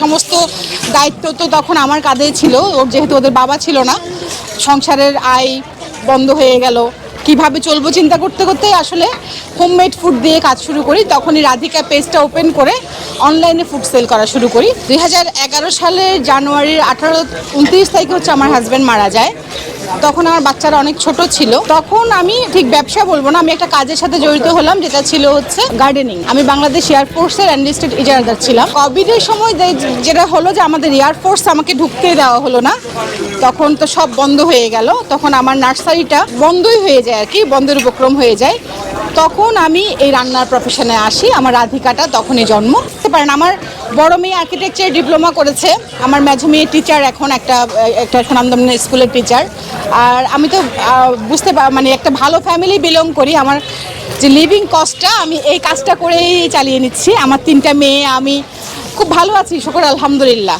সমস্ত দায়িত্ব তো তখন আমার কাঁধেই ছিল। ওর যেহেতু ওদের বাবা ছিল না, সংসারের আয় বন্ধ হয়ে গেল। কীভাবে চলবো চিন্তা করতে করতে আসলে হোমমেড ফুড দিয়ে কাজ শুরু করি। তখনই রাধিকা পেজটা ওপেন করে অনলাইনে ফুড সেল করা শুরু করি। দুই হাজার এগারো সালের জানুয়ারির আঠারো, উনত্রিশ তারিখে হচ্ছে আমার হাজব্যান্ড মারা যায়। তখন আমার বাচ্চারা অনেক ছোট ছিল। তখন আমি ঠিক ব্যবসা বলব না, আমি একটা কাজের সাথে জড়িত হলাম, যেটা ছিল হচ্ছে গার্ডেনিং আমি বাংলাদেশ এয়ারফোর্সের অ্যানলিস্টেড ইজারাদার ছিলাম। কোভিডের সময় যেটা হলো যে আমাদের এয়ারফোর্স আমাকে ঢুকতে দেওয়া হলো না। তখন তো সব বন্ধ হয়ে গেল। তখন আমার নার্সারিটা বন্ধই হয়ে যায় আর কি, বন্ধের উপক্রম হয়ে যায়। তখন আমি এই রান্নার প্রফেশনে আসি, আমার রাধিকাটা তখনই জন্ম। বুঝতে পারেন, আমার বড় মেয়ে আর্কিটেকচার ডিপ্লোমা করেছে, আমার মেঝো মেয়ে টিচার এখন, একটা একটা সুনামদমন স্কুলের টিচার আর আমি তো বুঝতে মানে একটা ভালো ফ্যামিলি বিলং করি, আমার যে লিভিং কস্টটা আমি এই কাজটা করেই চালিয়ে নিচ্ছি। আমার তিনটা মেয়ে, আমি খুব ভালো আছি, শুকর আলহামদুলিল্লাহ।